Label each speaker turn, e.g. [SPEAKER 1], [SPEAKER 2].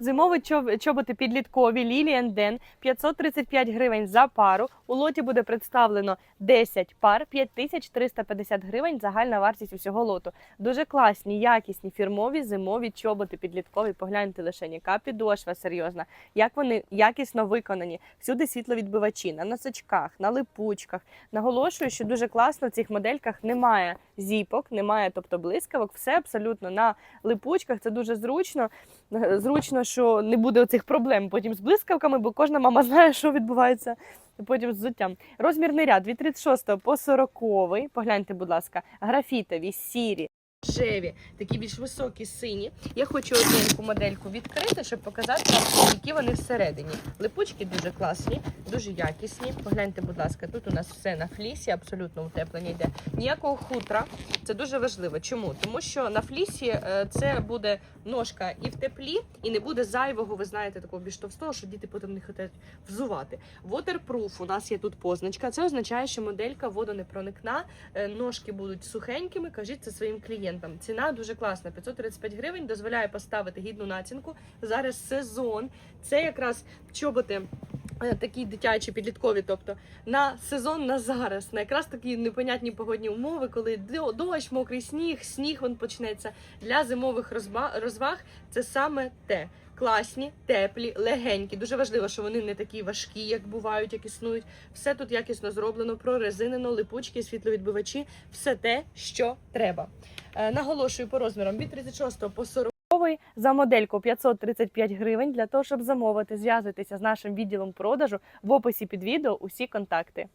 [SPEAKER 1] Зимові чоботи підліткові Lilian Den 535 гривень за пару. У лоті буде представлено 10 пар, 5350 гривень загальна вартість усього лоту. Дуже класні, якісні, фірмові зимові чоботи підліткові. Погляньте лише, яка підошва серйозна, як вони якісно виконані. Всюди світловідбивачі на носочках, на липучках. Наголошую, що дуже класно в цих модельках немає зіпок, немає тобто блискавок, все абсолютно на липучках. Це дуже зручно. Е, Зручно, що не буде оцих проблем потім з блискавками, бо кожна мама знає, що відбувається потім з взуттям. Розмірний ряд від 36 по 40. Погляньте, будь ласка, графітові, сірі. Рожеві, такі більш високі сині. Я хочу одненьку модельку відкрити, щоб показати, які вони всередині. Липучки дуже класні, дуже якісні. Погляньте, будь ласка, тут у нас все на флісі, абсолютно утеплення йде. Ніякого хутра. Це дуже важливо. Чому? Тому що на флісі е, це буде ножка і в теплі, і не буде зайвого, ви знаєте, такого більш товстого, що діти потім не хочуть взувати. Waterproof у нас є тут позначка. Це означає, що моделька водонепроникна, е, ножки будуть сухенькими. Кажіть це своїм клієнтам. Ціна дуже класна. 535 гривень дозволяє поставити гідну націнку. Зараз сезон. Це якраз чоботи. Е, Такі дитячі підліткові, тобто на сезон на зараз, на якраз такі непонятні погодні умови, коли до- дощ, мокрий сніг, сніг він почнеться для зимових розваг. Це саме те. Класні, теплі, легенькі. Дуже важливо, що вони не такі важкі, як бувають, як існують. Все тут якісно зроблено, прорезинено, липучки, світловідбивачі, все те, що треба. Е, Наголошую по розмірам від 36 по 40. За модельку 535 гривень. Для того, щоб замовити, зв'язуйтеся з нашим відділом продажу в описі під відео усі контакти.